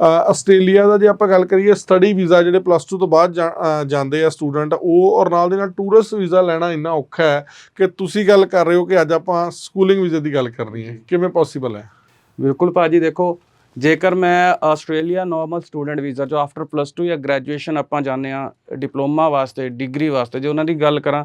Australia ਦਾ ਜੇ ਆਪਾਂ ਗੱਲ ਕਰੀਏ ਸਟੱਡੀ ਵੀਜ਼ਾ ਜਿਹੜੇ ਪਲੱਸ 2 ਤੋਂ ਬਾਅਦ ਜਾ- ਜਾਂਦੇ ਆ ਸਟੂਡੈਂਟ ਉਹ ਔਰ ਨਾਲ ਦੇ ਨਾਲ ਟੂਰਿਸਟ ਵੀਜ਼ਾ ਲੈਣਾ ਇੰਨਾ ਔਖਾ ਹੈ ਕਿ ਤੁਸੀਂ ਗੱਲ ਕਰ ਰਹੇ ਹੋ ਕਿ ਅੱਜ ਆਪਾਂ ਸਕੂਲਿੰਗ ਵੀਜ਼ੇ ਦੀ ਗੱਲ ਕਰਨੀ ਹੈ। ਕਿਵੇਂ ਪੋਸੀਬਲ ਹੈ? ਬਿਲਕੁਲ ਭਾਜੀ ਦੇਖੋ ਜੇਕਰ ਮੈਂ ਆਸਟ੍ਰੇਲੀਆ ਨਾਰਮਲ ਸਟੂਡੈਂਟ ਵੀਜ਼ਾ ਜੋ ਆਫਟਰ ਪਲੱਸ 2 ਜਾਂ ਗ੍ਰੈਜੂਏਸ਼ਨ ਆਪਾਂ ਜਾਂਦੇ ਆ ਡਿਪਲੋਮਾ ਵਾਸਤੇ ਡਿਗਰੀ ਵਾਸਤੇ, ਜੇ ਉਹਨਾਂ ਦੀ ਗੱਲ ਕਰਾਂ,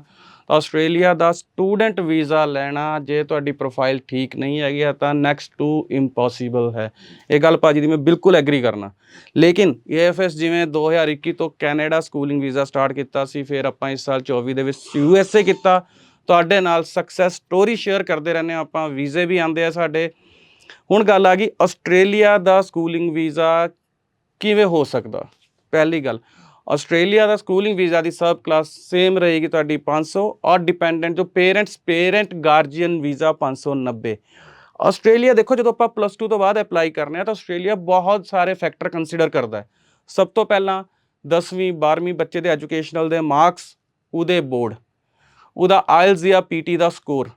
ਤਾਂ ਆਸਟ੍ਰੇਲੀਆ ਦਾ ਸਟੂਡੈਂਟ ਵੀਜ਼ਾ ਲੈਣਾ ਜੇ ਤੁਹਾਡੀ ਪ੍ਰੋਫਾਈਲ ਠੀਕ ਨਹੀਂ ਹੈਗੀ ਆ, ਤਾਂ ਨੈਕਸਟ ਟੂ ਇੰਪੋਸੀਬਲ ਹੈ। ਇਹ ਗੱਲ ਭਾਜੀ ਦੀ ਮੈਂ ਬਿਲਕੁਲ ਐਗਰੀ ਕਰਨਾ। ਲੇਕਿਨ ਏਐਫਐਸ ਜਿਵੇਂ 2021 ਤੋਂ ਕੈਨੇਡਾ ਸਕੂਲਿੰਗ ਵੀਜ਼ਾ ਸਟਾਰਟ ਕੀਤਾ ਸੀ, ਫਿਰ ਆਪਾਂ ਇਸ ਸਾਲ 24 ਦੇ ਵਿੱਚ ਯੂਐਸਏ ਕੀਤਾ। ਤੁਹਾਡੇ ਨਾਲ ਸਕਸੈਸ ਸਟੋਰੀ ਸ਼ੇਅਰ ਕਰਦੇ ਰਹਿੰਦੇ ਹਾਂ ਆਪਾਂ। ਵੀਜ਼ੇ ਵੀ ਆਉਂਦੇ ਆ ਸਾਡੇ। ਹੁਣ ਗੱਲ ਆ ਗਈ ਆਸਟ੍ਰੇਲੀਆ ਦਾ ਸਕੂਲਿੰਗ ਵੀਜ਼ਾ ਕਿਵੇਂ ਹੋ ਸਕਦਾ? ਪਹਿਲੀ ਗੱਲ, ਆਸਟ੍ਰੇਲੀਆ ਦਾ ਸਕੂਲਿੰਗ ਵੀਜ਼ਾ ਦੀ ਸਬ ਕਲਾਸ ਸੇਮ ਰਹੇਗੀ ਤੁਹਾਡੀ 500 ਔਰ ਡਿਪੈਂਡੈਂਟ ਜੋ parents parent guardian visa 590 Australia ਦੇਖੋ, ਜਦੋਂ ਆਪਾਂ ਪਲੱਸ 2 ਤੋਂ ਬਾਅਦ ਅਪਲਾਈ ਕਰਨੇ ਆ, ਤਾਂ ਆਸਟ੍ਰੇਲੀਆ ਬਹੁਤ ਸਾਰੇ ਫੈਕਟਰ ਕੰਸੀਡਰ ਕਰਦਾ ਹੈ। ਸਭ ਤੋਂ ਪਹਿਲਾਂ 10ਵੀਂ 12ਵੀਂ ਬੱਚੇ ਦੇ ਐਜੂਕੇਸ਼ਨਲ ਦੇ ਮਾਰਕਸ ਉਹਦੇ ਬੋਰਡ ਉਹਦਾ ਆਇਲਸ ਜਾਂ ਪੀਟੀ ਦਾ ਸਕੋਰ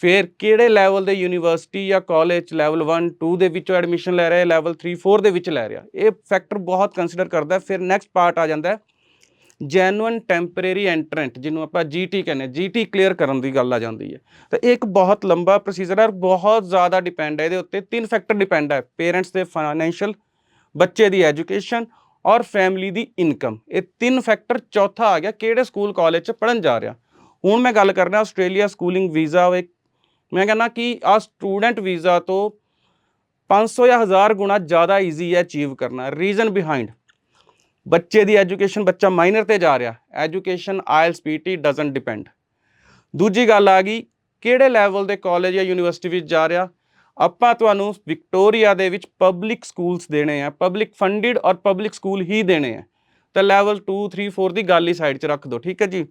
ਫਿਰ ਕਿਹੜੇ ਲੈਵਲ ਦੇ ਯੂਨੀਵਰਸਿਟੀ ਜਾਂ ਕਾਲਜ ਲੈਵਲ 1 2 ਦੇ ਵਿੱਚੋਂ ਐਡਮਿਸ਼ਨ ਲੈ ਰਿਹਾ ਲੈਵਲ 3 4 ਦੇ ਵਿੱਚ ਲੈ ਰਿਹਾ? ਇਹ ਫੈਕਟਰ ਬਹੁਤ ਕੰਸੀਡਰ ਕਰਦਾ ਫਿਰ ਨੈਕਸਟ ਪਾਰਟ ਆ ਜਾਂਦਾ ਹੈ। ਜੈਨੂਇਨ ਟੈਂਪਰੇਰੀ ਐਂਟਰੈਂਟ ਜਿਹਨੂੰ ਆਪਾਂ ਜੀਟੀ ਕਹਿੰਦੇ ਜੀਟੀ ਕਲੀਅਰ ਕਰਨ ਦੀ ਗੱਲ ਆ ਜਾਂਦੀ ਹੈ। ਤਾਂ ਇਹ ਇੱਕ ਬਹੁਤ ਲੰਬਾ ਪ੍ਰੋਸੀਜਰ ਹੈ ਔਰ ਬਹੁਤ ਜ਼ਿਆਦਾ ਡਿਪੈਂਡ ਹੈ ਇਹਦੇ ਉੱਤੇ। ਤਿੰਨ ਫੈਕਟਰ ਡਿਪੈਂਡ ਹੈ। ਪੇਰੈਂਟਸ ਦੇ ਫਾਈਨੈਂਸ਼ੀਅਲ ਬੱਚੇ ਦੀ ਐਜੂਕੇਸ਼ਨ ਔਰ ਫੈਮਿਲੀ ਦੀ ਇਨਕਮ ਇਹ ਤਿੰਨ ਫੈਕਟਰ ਚੌਥਾ ਆ ਗਿਆ। ਕਿਹੜੇ ਸਕੂਲ ਕਾਲਜ 'ਚ ਪੜਨ ਜਾ ਰਿਹਾ? ਹੁਣ ਮੈਂ ਗੱਲ ਕਰਨਾ ਆਸਟ੍ਰੇਲੀਆ ਸਕੂਲਿੰਗ ਵੀਜ਼ਾ ਇੱਕ ਮੈਂ ਕਹਿੰਦਾ ਕਿ ਆ ਸਟੂਡੈਂਟ ਵੀਜ਼ਾ ਤੋਂ 500 ਜਾਂ 1000 ਗੁਣਾ ਜ਼ਿਆਦਾ ਈਜ਼ੀ ਹੈ ਅਚੀਵ ਕਰਨਾ ਰੀਜ਼ਨ ਬਿਹਾਈਂਡ ਬੱਚੇ ਦੀ ਐਜੂਕੇਸ਼ਨ ਬੱਚਾ ਮਾਈਨਰ ਤੇ ਜਾ ਰਿਹਾ education IELTS PTE doesn't depend ਦੂਜੀ ਗੱਲ ਆ ਗਈ, ਕਿਹੜੇ ਲੈਵਲ ਦੇ ਕਾਲਜ ਜਾਂ ਯੂਨੀਵਰਸਿਟੀ ਵਿੱਚ ਜਾ ਰਿਹਾ? ਆਪਾਂ ਤੁਹਾਨੂੰ ਵਿਕਟੋਰੀਆ ਦੇ ਵਿੱਚ ਪਬਲਿਕ ਸਕੂਲਸ ਦੇਣੇ ਆ ਪਬਲਿਕ ਫੰਡਡ ਔਰ ਪਬਲਿਕ ਸਕੂਲ ਹੀ ਦੇਣੇ ਆ। ਤਾਂ ਲੈਵਲ 2 3 4 ਦੀ ਗੱਲ ਹੀ ਸਾਈਡ 'ਚ ਰੱਖ ਦਿਓ, ਠੀਕ ਹੈ ਜੀ?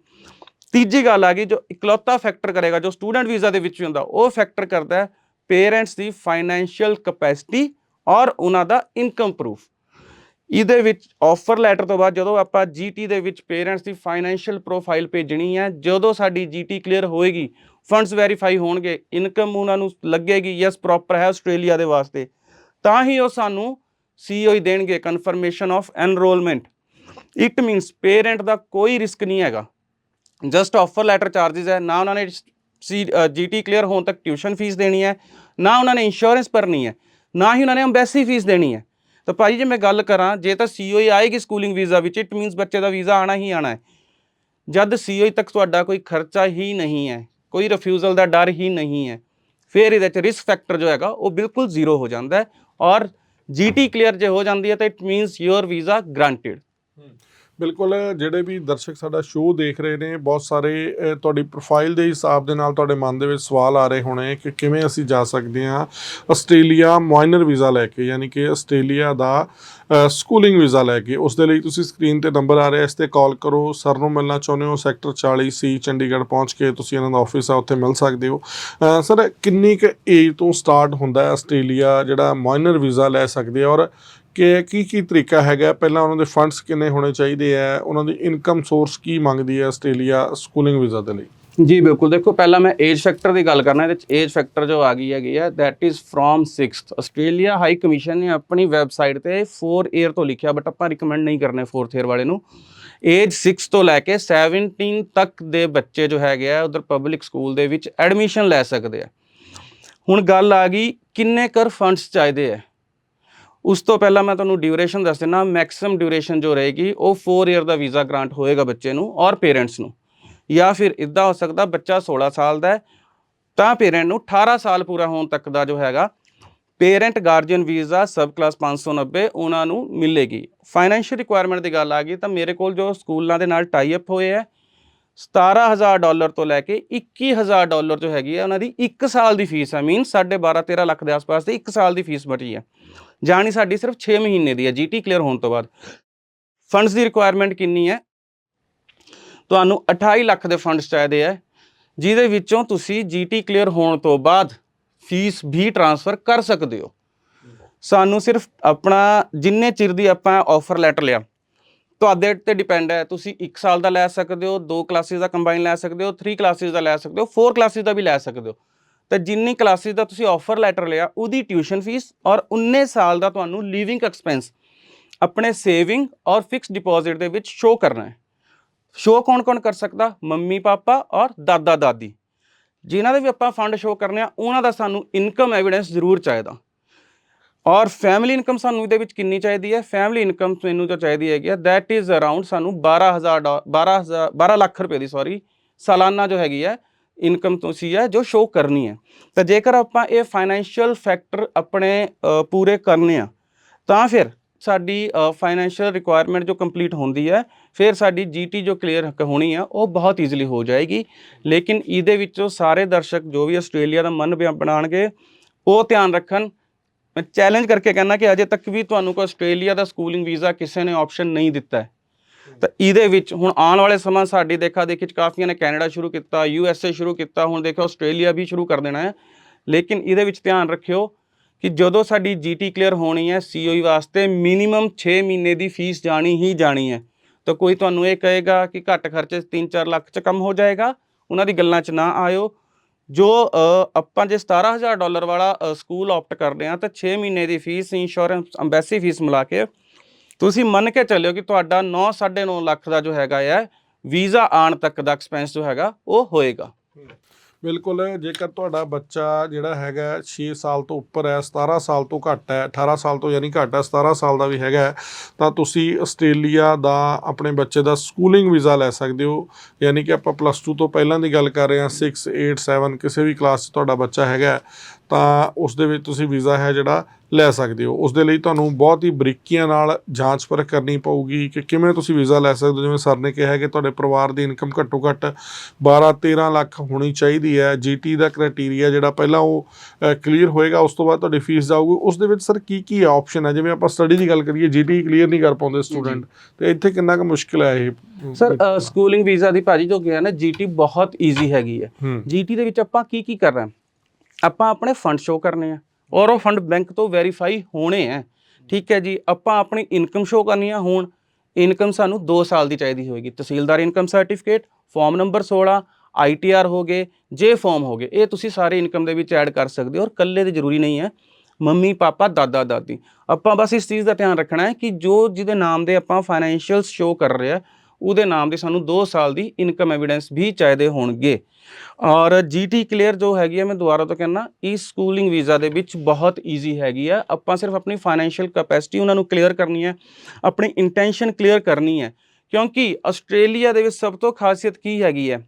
ਤੀਜੀ ਗੱਲ ਆ ਗਈ ਜੋ ਇਕਲੌਤਾ ਫੈਕਟਰ ਕਰੇਗਾ, ਜੋ ਸਟੂਡੈਂਟ ਵੀਜ਼ਾ ਦੇ ਵਿੱਚ ਵੀ ਹੁੰਦਾ, ਉਹ ਫੈਕਟਰ ਕਰਦਾ ਹੈ ਪੇਰੈਂਟਸ ਦੀ ਫਾਈਨੈਂਸ਼ੀਅਲ ਕਪੈਸਿਟੀ ਔਰ ਉਹਨਾਂ ਦਾ ਇਨਕਮ ਪ੍ਰੂਫ ਇਹਦੇ ਵਿੱਚ ਆਫਰ ਲੈਟਰ ਤੋਂ ਬਾਅਦ ਜਦੋਂ ਆਪਾਂ ਜੀਟੀ ਦੇ ਵਿੱਚ ਪੇਰੈਂਟਸ ਦੀ ਫਾਈਨੈਂਸ਼ੀਅਲ ਪ੍ਰੋਫਾਈਲ ਭੇਜਣੀ ਹੈ, ਜਦੋਂ ਸਾਡੀ ਜੀਟੀ ਕਲੀਅਰ ਹੋਏਗੀ ਫੰਡਸ ਵੈਰੀਫਾਈ ਹੋਣਗੇ ਇਨਕਮ ਉਹਨਾਂ ਨੂੰ ਲੱਗੇਗੀ ਯੈਸ ਪ੍ਰੋਪਰ ਹੈ ਆਸਟ੍ਰੇਲੀਆ ਦੇ ਵਾਸਤੇ, ਤਾਂ ਹੀ ਉਹ ਸਾਨੂੰ ਸੀਓ ਦੇਣਗੇ confirmation of enrolment it means parent ਦਾ ਕੋਈ ਰਿਸਕ ਨਹੀਂ ਹੈਗਾ। ਜਸਟ ਆਫਰ ਲੈਟਰ ਚਾਰजेस ਹੈ, ਨਾ ਉਹਨਾਂ ਨੇ ਸੀ ਜੀਟੀ ਕਲੀਅਰ ਹੋਣ ਤੱਕ ਟਿਊਸ਼ਨ ਫੀਸ ਦੇਣੀ ਹੈ, ਨਾ ਉਹਨਾਂ ਨੇ ਇੰਸ਼ੋਰੈਂਸ ਭਰਨੀ ਹੈ, ਨਾ ਹੀ ਉਹਨਾਂ ਨੇ ਐਮਬੈਸੀ ਫੀਸ ਦੇਣੀ ਹੈ। ਤਾਂ ਭਾਈ ਜੇ ਮੈਂ ਗੱਲ ਕਰਾਂ, ਜੇ ਤਾਂ ਸੀਓਈ ਆਏਗੀ ਸਕੂਲਿੰਗ ਵੀਜ਼ਾ ਵਿੱਚ ਇਟ ਮੀਨਸ ਬੱਚੇ ਦਾ ਵੀਜ਼ਾ ਆਣਾ ਹੀ ਆਣਾ ਹੈ। ਜਦ ਸੀਓਈ ਤੱਕ ਤੁਹਾਡਾ ਕੋਈ ਖਰਚਾ ਹੀ ਨਹੀਂ ਹੈ, ਕੋਈ ਰਿਫਿਊਜ਼ਲ ਦਾ ਡਰ ਹੀ ਨਹੀਂ ਹੈ, ਫਿਰ ਇਹਦੇ ਚ ਰਿਸਕ ਫੈਕਟਰ ਜੋ ਹੈਗਾ, ਉਹ ਬਿਲਕੁਲ ਜ਼ੀਰੋ ਹੋ ਜਾਂਦਾ ਹੈ ਔਰ ਜੀਟੀ ਕਲੀਅਰ ਜੇ ਹੋ ਜਾਂਦੀ ਹੈ, ਤਾਂ it means your visa granted ਬਿਲਕੁਲ, ਜਿਹੜੇ ਵੀ ਦਰਸ਼ਕ ਸਾਡਾ ਸ਼ੋਅ ਦੇਖ ਰਹੇ ਨੇ, ਬਹੁਤ ਸਾਰੇ ਤੁਹਾਡੀ ਪ੍ਰੋਫਾਈਲ ਦੇ ਹਿਸਾਬ ਦੇ ਨਾਲ ਤੁਹਾਡੇ ਮਨ ਦੇ ਵਿੱਚ ਸਵਾਲ ਆ ਰਹੇ ਹੋਣੇ ਕਿ ਕਿਵੇਂ ਅਸੀਂ ਜਾ ਸਕਦੇ ਹਾਂ ਆਸਟ੍ਰੇਲੀਆ ਮਾਈਨਰ ਵੀਜ਼ਾ ਲੈ ਕੇ, ਯਾਨੀ ਕਿ ਆਸਟ੍ਰੇਲੀਆ ਦਾ ਸਕੂਲਿੰਗ ਵੀਜ਼ਾ ਲੈ ਕੇ। ਉਸ ਦੇ ਲਈ ਤੁਸੀਂ ਸਕਰੀਨ ਤੇ ਨੰਬਰ ਆ ਰਿਹਾ, ਇਸ ਤੇ ਕਾਲ ਕਰੋ। ਸਰ ਨੂੰ ਮਿਲਣਾ ਚਾਹੁੰਦੇ ਹੋ ਸੈਕਟਰ 40 ਸੀ ਚੰਡੀਗੜ੍ਹ ਪਹੁੰਚ ਕੇ ਤੁਸੀਂ ਇਹਨਾਂ ਦਾ ਆਫਿਸ ਆ, ਉੱਥੇ ਮਿਲ ਸਕਦੇ ਹੋ। ਸਰ ਕਿੰਨੀ ਕੁ ਏਜ ਤੋਂ ਸਟਾਰਟ ਹੁੰਦਾ ਹੈ ਆਸਟ੍ਰੇਲੀਆ ਜਿਹੜਾ ਮਾਈਨਰ ਵੀਜ਼ਾ ਲੈ ਸਕਦੇ ਔਰ ਕਿ ਕੀ ਕੀ ਤਰੀਕਾ ਹੈਗਾ? ਪਹਿਲਾਂ ਉਹਨਾਂ ਦੇ ਫੰਡਸ ਕਿੰਨੇ ਹੋਣੇ ਚਾਹੀਦੇ ਆ? ਉਹਨਾਂ ਦੀ ਇਨਕਮ ਸੋਰਸ ਕੀ ਮੰਗਦੀ ਹੈ ਆਸਟ੍ਰੇਲੀਆ ਸਕੂਲਿੰਗ ਵੀਜ਼ਾ ਦੇ ਲਈ? ਜੀ, ਬਿਲਕੁਲ। ਦੇਖੋ, ਪਹਿਲਾਂ ਮੈਂ ਏਜ ਫੈਕਟਰ ਦੀ ਗੱਲ ਕਰਨਾ, ਇਹਦੇ 'ਚ ਏਜ ਫੈਕਟਰ ਜੋ ਆ ਗਈ ਹੈਗੀ ਹੈ that is from 6th Australia high commission ਨੇ ਆਪਣੀ ਵੈਬਸਾਈਟ ਤੇ 4 ਇਅਰ ਤੋਂ ਲਿਖਿਆ ਬਟ ਆਪਾਂ ਰਿਕਮੈਂਡ ਨਹੀਂ ਕਰਨੇ 4th ਇਅਰ ਵਾਲੇ ਨੂੰ। ਏਜ 6 ਤੋਂ ਲੈ ਕੇ 17 ਤੱਕ ਦੇ ਬੱਚੇ ਜੋ ਹੈਗੇ ਆ, ਉਧਰ ਪਬਲਿਕ ਸਕੂਲ ਦੇ ਵਿੱਚ ਐਡਮਿਸ਼ਨ ਲੈ ਸਕਦੇ ਆ। ਹੁਣ ਗੱਲ ਆ ਗਈ, ਕਿੰਨੇ ਕਰ ਫੰਡਸ ਚਾਹੀਦੇ ਆ? ਉਸ ਤੋਂ ਪਹਿਲਾਂ ਮੈਂ ਤੁਹਾਨੂੰ ਡਿਊਰੇਸ਼ਨ ਦੱਸ ਦਿੰਦਾ ਮੈਕਸਿਮਮ ਡਿਊਰੇਸ਼ਨ ਜੋ ਰਹੇਗੀ, ਉਹ 4 ਇਅਰ ਦਾ ਵੀਜ਼ਾ ਗ੍ਰਾਂਟ ਹੋਏਗਾ ਬੱਚੇ ਨੂੰ ਔਰ ਪੇਰੈਂਟਸ ਨੂੰ। ਜਾਂ ਫਿਰ ਇਦਾਂ ਹੋ ਸਕਦਾ ਬੱਚਾ 16 ਸਾਲ ਦਾ ਹੈ, ਤਾਂ ਪੇਰੈਂਟ ਨੂੰ 18 ਸਾਲ ਪੂਰਾ ਹੋਣ ਤੱਕ ਦਾ ਜੋ ਹੈਗਾ parent guardian visa subclass 590 ਉਹਨਾਂ ਨੂੰ ਮਿਲੇਗੀ। ਫਾਈਨੈਂਸ਼ੀਅਲ ਰਿਕੁਆਇਰਮੈਂਟ ਦੀ ਗੱਲ ਆ ਗਈ, ਤਾਂ ਮੇਰੇ ਕੋਲ ਜੋ ਸਕੂਲਾਂ ਦੇ ਨਾਲ ਟਾਈ ਅਪ ਹੋਏ ਹੈ 17000 ਡਾਲਰ ਤੋਂ ਲੈ ਕੇ 21000 ਡਾਲਰ ਜੋ ਹੈਗੀ ਹੈ, ਉਹਨਾਂ ਦੀ 1 ਸਾਲ ਦੀ ਫੀਸ ਹੈ। ਮੀਨ 12.5 13 ਲੱਖ ਦੇ ਆਸ-ਪਾਸ ਦੀ 1 ਸਾਲ ਦੀ ਫੀਸ ਬਚੀ ਹੈ। ਜਾਣੀ ਸਾਡੀ ਸਿਰਫ 6 ਮਹੀਨੇ ਦੀ ਹੈ ਜੀਟੀ ਕਲੀਅਰ ਹੋਣ ਤੋਂ ਬਾਅਦ। ਫੰਡਸ ਦੀ ਰਿਕੁਆਇਰਮੈਂਟ ਕਿੰਨੀ ਹੈ? ਤੁਹਾਨੂੰ 28 ਲੱਖ ਦੇ ਫੰਡਸ ਚਾਹੀਦੇ ਹੈ, ਜਿਹਦੇ ਵਿੱਚੋਂ ਤੁਸੀਂ ਜੀਟੀ ਕਲੀਅਰ ਹੋਣ ਤੋਂ ਬਾਅਦ ਫੀਸ ਵੀ ਟ੍ਰਾਂਸਫਰ ਕਰ ਸਕਦੇ ਹੋ। ਸਾਨੂੰ ਸਿਰਫ ਆਪਣਾ ਜਿੰਨੇ ਚਿਰ ਦੀ ਆਪਾਂ ਆਫਰ ਲੈਟਰ ਲਿਆ, ਤੁਹਾਡੇ ਤੇ ਡਿਪੈਂਡ ਹੈ। ਤੁਸੀਂ 1 ਸਾਲ ਦਾ ਲੈ ਸਕਦੇ ਹੋ 2 ਕਲਾਸਿਸ ਦਾ ਕੰਬਾਈਨ ਲੈ ਸਕਦੇ ਹੋ 3 ਕਲਾਸਿਸ ਦਾ ਲੈ ਸਕਦੇ ਹੋ 4 ਕਲਾਸਿਸ ਦਾ ਵੀ ਲੈ ਸਕਦੇ ਹੋ। ਤਾਂ ਜਿੰਨੀ ਕਲਾਸਿਸ ਦਾ ਤੁਸੀਂ ਆਫਰ ਲੈਟਰ ਲਿਆ, ਉਹਦੀ ਟਿਊਸ਼ਨ ਫੀਸ ਔਰ 19 ਸਾਲ ਦਾ ਤੁਹਾਨੂੰ ਲਿਵਿੰਗ ਐਕਸਪੈਂਸ ਆਪਣੇ ਸੇਵਿੰਗ ਔਰ ਫਿਕਸ ਡਿਪੋਜ਼ਿਟ ਦੇ ਵਿੱਚ ਸ਼ੋ ਕਰਨਾ ਹੈ। ਸ਼ੋ ਕੌਣ-ਕੌਣ ਕਰ ਸਕਦਾ? ਮੰਮੀ, ਪਾਪਾ ਔਰ ਦਾਦਾ, ਦਾਦੀ। ਜਿਨ੍ਹਾਂ ਦੇ ਵੀ ਆਪਾਂ ਫੰਡ ਸ਼ੋ ਕਰਨੇ ਆ, ਉਹਨਾਂ ਦਾ ਸਾਨੂੰ ਇਨਕਮ ਐਵੀਡੈਂਸ ਜ਼ਰੂਰ ਚਾਹੀਦਾ। ਔਰ ਫੈਮਿਲੀ ਇਨਕਮ ਸਾਨੂੰ ਇਹਦੇ ਵਿੱਚ ਕਿੰਨੀ ਚਾਹੀਦੀ ਹੈ? ਫੈਮਿਲੀ ਇਨਕਮ ਮੈਨੂੰ ਜੋ ਚਾਹੀਦੀ ਹੈਗੀ ਆ ਦੈਟ ਇਜ਼ ਅਰਾਊਂਡ ਸਾਨੂੰ 12000 ਡਾ- 12000 12 ਲੱਖ ਰੁਪਏ ਦੀ ਸੌਰੀ ਸਾਲਾਨਾ ਜੋ ਹੈਗੀ ਹੈ ਇਨਕਮ ਤੁਸੀਂ ਹੈ ਜੋ ਸ਼ੋ ਕਰਨੀ ਹੈ। ਤਾਂ ਜੇਕਰ ਆਪਾਂ ਇਹ ਫਾਈਨੈਂਸ਼ੀਅਲ ਫੈਕਟਰ ਆਪਣੇ ਪੂਰੇ ਕਰਨੇ ਆ, ਤਾਂ ਫਿਰ ਸਾਡੀ ਫਾਈਨੈਂਸ਼ੀਅਲ ਰਿਕੁਆਇਰਮੈਂਟ ਜੋ ਕੰਪਲੀਟ ਹੁੰਦੀ ਹੈ, ਫਿਰ ਸਾਡੀ ਜੀਟੀ ਜੋ ਕਲੀਅਰ ਹੋਣੀ ਆ, ਉਹ ਬਹੁਤ ਈਜ਼ੀਲੀ ਹੋ ਜਾਏਗੀ। ਲੇਕਿਨ ਇਹਦੇ ਵਿੱਚੋਂ ਸਾਰੇ ਦਰਸ਼ਕ ਜੋ ਵੀ ਆਸਟ੍ਰੇਲੀਆ ਦਾ ਮਨ ਬਿਆ- ਬਣਾਉਣਗੇ, ਉਹ ਧਿਆਨ ਰੱਖਣ। ਮੈਂ ਚੈਲੰਜ ਕਰਕੇ ਕਹਿੰਦਾ ਕਿ ਅਜੇ ਤੱਕ ਵੀ ਤੁਹਾਨੂੰ ਕੋਈ ਆਸਟ੍ਰੇਲੀਆ ਦਾ ਸਕੂਲਿੰਗ ਵੀਜ਼ਾ ਕਿਸੇ ਨੇ ਆਪਸ਼ਨ ਨਹੀਂ ਦਿੱਤਾ ਹੈ। ਤਾਂ ਇਹਦੇ ਵਿੱਚ ਹੁਣ ਆਉਣ ਵਾਲੇ ਸਮਾਂ ਸਾਡੀ ਦੇਖਾ ਦੇਖੀ ਚ ਕਾਫੀਆਂ ਨੇ ਕੈਨੇਡਾ ਸ਼ੁਰੂ ਕੀਤਾ, ਯੂ ਐਸ ਏ ਸ਼ੁਰੂ ਕੀਤਾ, ਹੁਣ ਦੇਖੋ ਆਸਟ੍ਰੇਲੀਆ ਵੀ ਸ਼ੁਰੂ ਕਰ ਦੇਣਾ ਹੈ। ਲੇਕਿਨ ਇਹਦੇ ਵਿੱਚ ਧਿਆਨ ਰੱਖਿਓ ਕਿ ਜਦੋਂ ਸਾਡੀ ਜੀਟੀ ਕਲੀਅਰ ਹੋਣੀ ਹੈ ਸੀਓਈ ਵਾਸਤੇ ਮਿਨੀਮਮ 6 ਮਹੀਨੇ ਦੀ ਫੀਸ ਜਾਣੀ ਹੀ ਜਾਣੀ ਹੈ। ਤਾਂ ਕੋਈ ਤੁਹਾਨੂੰ ਇਹ ਕਹੇਗਾ ਕਿ ਘੱਟ ਖਰਚੇ 3-4 ਲੱਖ ਚ ਕੰਮ ਹੋ ਜਾਏਗਾ, ਉਹਨਾਂ ਦੀ ਗੱਲਾਂ 'ਚ ਨਾ ਆਇਓ। ਜੋ ਆਪਾਂ ਜੇ 17000 ਡਾਲਰ ਵਾਲਾ ਸਕੂਲ ਆਪਟ ਕਰਦੇ ਆ ਤਾਂ 6 ਮਹੀਨੇ ਦੀ ਫੀਸ ਇੰਸ਼ੋਰੈਂਸ ਅੰਬੈਸੀ ਫੀਸ ਮਿਲਾ ਕੇ ਤੁਸੀਂ ਮੰਨ ਕੇ ਚੱਲਿਓ ਕਿ ਤੁਹਾਡਾ 9 9.5 ਲੱਖ ਦਾ ਜੋ ਹੈਗਾ ਹੈ ਵੀਜ਼ਾ ਆਣ ਤੱਕ ਦਾ ਐਕਸਪੈਂਸ ਜੋ ਹੈਗਾ, ਉਹ ਹੋਏਗਾ। ਬਿਲਕੁਲ, ਜੇਕਰ ਤੁਹਾਡਾ ਬੱਚਾ ਜਿਹੜਾ ਹੈਗਾ 6 ਸਾਲ ਤੋਂ ਉੱਪਰ ਹੈ 17 ਸਾਲ ਤੋਂ ਘੱਟ ਹੈ 18 ਸਾਲ ਤੋਂ ਯਾਨੀ ਘੱਟ ਹੈ 17 ਸਾਲ ਦਾ ਵੀ ਹੈਗਾ ਤਾਂ ਤੁਸੀਂ ਆਸਟ੍ਰੇਲੀਆ ਦਾ ਆਪਣੇ ਬੱਚੇ ਦਾ ਸਕੂਲਿੰਗ ਵੀਜ਼ਾ ਲੈ ਸਕਦੇ ਹੋ। ਯਾਨੀ ਕਿ ਆਪਾਂ ਪਲੱਸ 2 ਤੋਂ ਪਹਿਲਾਂ ਦੀ ਗੱਲ ਕਰ ਰਹੇ ਹਾਂ 6 8 7 ਕਿਸੇ ਵੀ ਕਲਾਸ 'ਚ ਤੁਹਾਡਾ ਬੱਚਾ ਹੈਗਾ ਤਾਂ ਉਸ ਦੇ ਵਿੱਚ ਤੁਸੀਂ ਵੀਜ਼ਾ ਹੈ ਜਿਹੜਾ ਲੈ ਸਕਦੇ ਹੋ। ਉਸ ਦੇ ਲਈ ਤੁਹਾਨੂੰ ਬਹੁਤ ਹੀ ਬਰੀਕੀਆਂ ਨਾਲ ਜਾਂਚ ਪਰਖ ਕਰਨੀ ਪਊਗੀ ਕਿ ਕਿਵੇਂ ਤੁਸੀਂ ਵੀਜ਼ਾ ਲੈ ਸਕਦੇ ਹੋ। ਜਿਵੇਂ ਸਰ ਨੇ ਕਿਹਾ ਹੈ ਕਿ ਤੁਹਾਡੇ ਪਰਿਵਾਰ ਦੀ ਇਨਕਮ ਘੱਟੋ ਘੱਟ 12 13 ਲੱਖ ਹੋਣੀ ਚਾਹੀਦੀ ਹੈ। ਜੀਟੀ ਦਾ ਕ੍ਰਾਈਟੇਰੀਆ ਜਿਹੜਾ ਪਹਿਲਾਂ ਉਹ ਕਲੀਅਰ ਹੋਏਗਾ ਉਸ ਤੋਂ ਬਾਅਦ ਤੁਹਾਡੀ ਫੀਸ ਜਾਊਗੀ। ਉਸ ਦੇ ਵਿੱਚ ਸਰ ਕੀ ਕੀ ਆਪਸ਼ਨ ਹੈ? ਜਿਵੇਂ ਆਪਾਂ ਸਟੱਡੀ ਦੀ ਗੱਲ ਕਰੀਏ ਜੀਟੀ ਕਲੀਅਰ ਨਹੀਂ ਕਰ ਪਾਉਂਦੇ ਸਟੂਡੈਂਟ ਤੇ ਇੱਥੇ ਕਿੰਨਾ ਕੁ ਮੁਸ਼ਕਿਲ ਹੈ ਇਹ? ਸਰ ਸਕੂਲਿੰਗ ਵੀਜ਼ਾ ਦੀ ਭਾਜੀ ਜੋ ਗਿਆ ਨਾ ਜੀਟੀ ਬਹੁਤ ਈਜ਼ੀ ਹੈਗੀ ਹੈ। ਹੂੰ। ਜੀਟੀ ਦੇ ਵਿੱਚ ਆਪਾਂ ਕੀ ਕੀ ਕਰ ਰਹੇ ਹਾਂ? ਆਪਾਂ ਆਪਣੇ ਫੰਡ ਸ਼ੋ ਕਰਨੇ ਆ ਔਰ ਉਹ ਫੰਡ ਬੈਂਕ ਤੋਂ ਵੈਰੀਫਾਈ ਹੋਣੇ ਆ। ਠੀਕ ਹੈ ਜੀ, ਆਪਾਂ ਆਪਣੀ ਇਨਕਮ ਸ਼ੋ ਕਰਨੀ ਆ, ਹੁਣ ਇਨਕਮ ਸਾਨੂੰ 2 ਸਾਲ ਦੀ ਚਾਹੀਦੀ ਹੋਏਗੀ। Tehsildar income certificate form number 16 ITR ਹੋ ਗਏ ਜੇ ਫਾਰਮ ਹੋ ਗਏ, ਇਹ ਤੁਸੀਂ ਸਾਰੇ ਇਨਕਮ ਦੇ ਵਿੱਚ ਐਡ ਕਰ ਸਕਦੇ ਹੋ ਔਰ ਕੱਲੇ ਦੇ ਜ਼ਰੂਰੀ ਨਹੀਂ ਹੈ, ਮੰਮੀ, ਪਾਪਾ, ਦਾਦਾ, ਦਾਦੀ। ਆਪਾਂ ਬਸ ਇਸ ਚੀਜ਼ ਦਾ ਧਿਆਨ ਰੱਖਣਾ ਹੈ ਕਿ ਜੋ ਜਿਹਦੇ ਨਾਮ ਦੇ ਆਪਾਂ ਫਾਈਨੈਂਸ਼ੀਅਲ ਸ਼ੋ ਕਰ ਰਹੇ ਆ ਉਹਦੇ ਨਾਮ ਦੇ ਸਾਨੂੰ 2 ਸਾਲ ਦੀ ਇਨਕਮ ਐਵੀਡੈਂਸ ਵੀ ਚਾਹੀਦੇ ਹੋਣਗੇ। ਔਰ ਜੀਟੀ ਕਲੀਅਰ ਜੋ ਹੈਗੀ ਹੈ ਮੈਂ ਦੁਬਾਰਾ ਤੋਂ ਕਹਿੰਦਾ ਇਸ ਸਕੂਲਿੰਗ ਵੀਜ਼ਾ ਦੇ ਵਿੱਚ ਬਹੁਤ ਈਜ਼ੀ ਹੈਗੀ ਹੈ ਆਪਾਂ ਸਿਰਫ ਆਪਣੀ ਫਾਈਨੈਂਸ਼ੀਅਲ ਕੈਪੈਸਿਟੀ ਉਹਨਾਂ ਨੂੰ ਕਲੀਅਰ ਕਰਨੀ ਹੈ, ਆਪਣੀ ਇੰਟੈਂਸ਼ਨ ਕਲੀਅਰ ਕਰਨੀ ਹੈ। ਕਿਉਂਕਿ ਆਸਟ੍ਰੇਲੀਆ ਦੇ ਵਿੱਚ ਸਭ ਤੋਂ ਖਾਸੀਅਤ ਕੀ ਹੈਗੀ ਹੈ?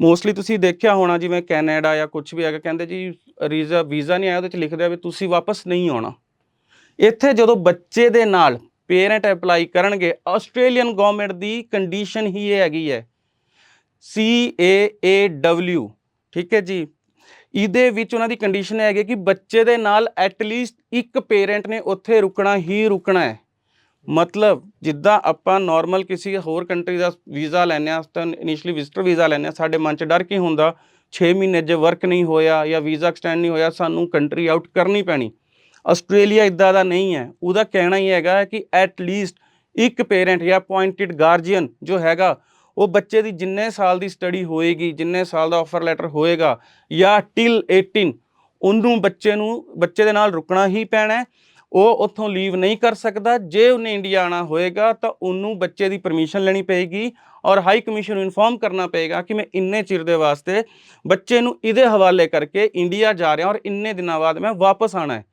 ਮੋਸਟਲੀ ਤੁਸੀਂ ਦੇਖਿਆ ਹੋਣਾ, ਜਿਵੇਂ ਕੈਨੇਡਾ ਜਾਂ ਕੁਝ ਵੀ ਹੈਗਾ, ਕਹਿੰਦੇ ਜੀ ਰੀਜ਼ਾ ਵੀਜ਼ਾ ਨਹੀਂ ਆਇਆ, ਉਹਦੇ ਚ ਲਿਖਦੇ ਆ ਵੀ ਤੁਸੀਂ ਵਾਪਸ ਨਹੀਂ ਆਉਣਾ। ਇੱਥੇ ਜਦੋਂ ਬੱਚੇ ਦੇ ਨਾਲ ਪੇਰੈਂਟ ਅਪਲਾਈ ਕਰਨਗੇ ਆਸਟ੍ਰੇਲੀਅਨ ਗਵਰਨਮੈਂਟ ਦੀ ਕੰਡੀਸ਼ਨ ਹੀ ਇਹ ਹੈਗੀ ਹੈ ਸੀ ਏ A W, ਠੀਕ ਹੈ ਜੀ? ਇਹਦੇ ਵਿੱਚ ਉਹਨਾਂ ਦੀ ਕੰਡੀਸ਼ਨ ਹੈਗੀ ਕਿ ਬੱਚੇ ਦੇ ਨਾਲ ਐਟ ਲੀਸਟ ਇੱਕ ਪੇਰੈਂਟ ਨੇ ਉੱਥੇ ਰੁਕਣਾ ਹੀ ਰੁਕਣਾ ਹੈ। ਮਤਲਬ ਜਿੱਦਾਂ ਆਪਾਂ ਨਾਰਮਲ ਕਿਸੇ ਹੋਰ ਕੰਟਰੀ ਦਾ ਵੀਜ਼ਾ ਲੈਂਦੇ ਆ ਤਾਂ ਇਨੀਸ਼ੀਅਲੀ ਵਿਜ਼ਟਰ ਵੀਜ਼ਾ ਲੈਂਦੇ ਆ ਸਾਡੇ ਮਨ 'ਚ ਡਰ ਕੀ ਹੁੰਦਾ? 6 ਮਹੀਨੇ ਜੇ ਵਰਕ ਨਹੀਂ ਹੋਇਆ ਜਾਂ ਵੀਜ਼ਾ ਐਕਸਟੈਂਡ ਨਹੀਂ ਹੋਇਆ, ਸਾਨੂੰ ਕੰਟਰੀ ਆਊਟ ਕਰਨੀ ਪੈਣੀ। ਆਸਟ੍ਰੇਲੀਆ ਇਦਾਂ ਦਾ ਨਹੀਂ ਹੈ। ਉਹਦਾ ਕਹਿਣਾ ਹੀ ਹੈਗਾ ਕਿ ਐਟ ਲੀਸਟ ਇੱਕ ਪੇਰੈਂਟ ਜਾਂ ਅਪਾਇੰਟਡ ਗਾਰਡੀਅਨ ਜੋ ਹੈਗਾ, ਉਹ ਬੱਚੇ ਦੀ ਜਿੰਨੇ ਸਾਲ ਦੀ ਸਟੱਡੀ ਹੋਏਗੀ, ਜਿੰਨੇ ਸਾਲ ਦਾ ਆਫਰ ਲੈਟਰ ਹੋਏਗਾ ਜਾਂ ਟਿਲ 18 ਉਹਨੂੰ ਬੱਚੇ ਨੂੰ, ਬੱਚੇ ਦੇ ਨਾਲ ਰੁਕਣਾ ਹੀ ਪੈਣਾ ਉਹ ਉੱਥੋਂ ਲੀਵ ਨਹੀਂ ਕਰ ਸਕਦਾ। ਜੇ ਉਹਨੇ ਇੰਡੀਆ ਆਣਾ ਹੋਏਗਾ, ਤਾਂ ਉਹਨੂੰ ਬੱਚੇ ਦੀ ਪਰਮਿਸ਼ਨ ਲੈਣੀ ਪਏਗੀ ਔਰ ਹਾਈ ਕਮਿਸ਼ਨ ਨੂੰ ਇਨਫੋਰਮ ਕਰਨਾ ਪਏਗਾ ਕਿ ਮੈਂ ਇੰਨੇ ਚਿਰ ਦੇ ਵਾਸਤੇ ਬੱਚੇ ਨੂੰ ਇਹਦੇ ਹਵਾਲੇ ਕਰਕੇ ਇੰਡੀਆ ਜਾ ਰਿਹਾ ਔਰ ਇੰਨੇ ਦਿਨਾਂ ਬਾਅਦ ਮੈਂ ਵਾਪਸ ਆਣਾ ਹੈ।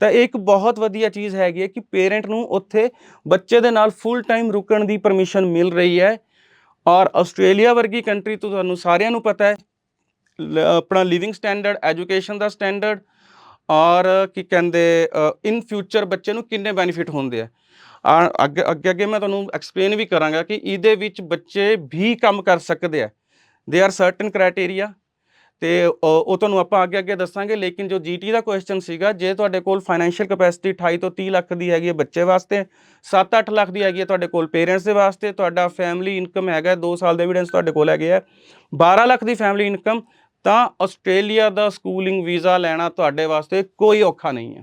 ਤਾਂ ਇਹ ਇੱਕ ਬਹੁਤ ਵਧੀਆ ਚੀਜ਼ ਹੈਗੀ ਹੈ ਕਿ ਪੇਰੈਂਟ ਨੂੰ ਉੱਥੇ ਬੱਚੇ ਦੇ ਨਾਲ ਫੁੱਲ ਟਾਈਮ ਰੁਕਣ ਦੀ ਪਰਮਿਸ਼ਨ ਮਿਲ ਰਹੀ ਹੈ। ਔਰ ਆਸਟ੍ਰੇਲੀਆ ਵਰਗੀ ਕੰਟਰੀ ਤੋਂ ਤੁਹਾਨੂੰ ਸਾਰਿਆਂ ਨੂੰ ਪਤਾ ਹੈ। ਲ- ਆਪਣਾ ਲਿਵਿੰਗ ਸਟੈਂਡਰਡ ਐਜੂਕੇਸ਼ਨ ਦਾ ਸਟੈਂਡਰਡ ਔਰ ਕੀ ਕਹਿੰਦੇ ਇਨ ਫਿਊਚਰ ਬੱਚੇ ਨੂੰ ਕਿੰਨੇ ਬੈਨੀਫਿਟ ਹੁੰਦੇ ਆ। ਆ, ਅੱਗੇ ਅੱਗੇ ਅੱਗੇ ਮੈਂ ਤੁਹਾਨੂੰ ਐਕਸਪਲੇਨ ਵੀ ਕਰਾਂਗਾ ਕਿ ਇਹਦੇ ਵਿੱਚ ਬੱਚੇ ਵੀ ਕੰਮ ਕਰ ਸਕਦੇ ਆ। ਦੇ ਆਰ ਸਰਟਨ ਕ੍ਰਾਈਟੇਰੀਆ ਤੇ ਉਹ ਤੁਹਾਨੂੰ ਆਪਾਂ ਅੱਗੇ ਅੱਗੇ ਦੱਸਾਂਗੇ, ਲੇਕਿਨ ਜੋ ਜੀਟੀ ਦਾ ਕੁਐਸਚਨ ਸੀਗਾ, ਜੇ ਤੁਹਾਡੇ ਕੋਲ ਫਾਈਨੈਂਸ਼ੀਅਲ ਕਪੈਸਿਟੀ 28 ਤੋਂ 30 ਲੱਖ ਦੀ ਹੈਗੀ ਹੈ ਬੱਚੇ ਵਾਸਤੇ 7-8 ਲੱਖ ਦੀ ਹੈਗੀ ਹੈ ਤੁਹਾਡੇ ਕੋਲ ਪੇਰੈਂਟਸ ਦੇ ਵਾਸਤੇ, ਤੁਹਾਡਾ ਫੈਮਿਲੀ ਇਨਕਮ ਹੈਗਾ 2 ਸਾਲ ਦੇ ਐਵੀਡੈਂਸ ਤੁਹਾਡੇ ਕੋਲ ਹੈਗੇ ਆ 12 ਲੱਖ ਦੀ ਫੈਮਿਲੀ ਇਨਕਮ ਤਾਂ ਆਸਟ੍ਰੇਲੀਆ ਦਾ ਸਕੂਲਿੰਗ ਵੀਜ਼ਾ ਲੈਣਾ ਤੁਹਾਡੇ ਵਾਸਤੇ ਕੋਈ ਔਖਾ ਨਹੀਂ ਹੈ।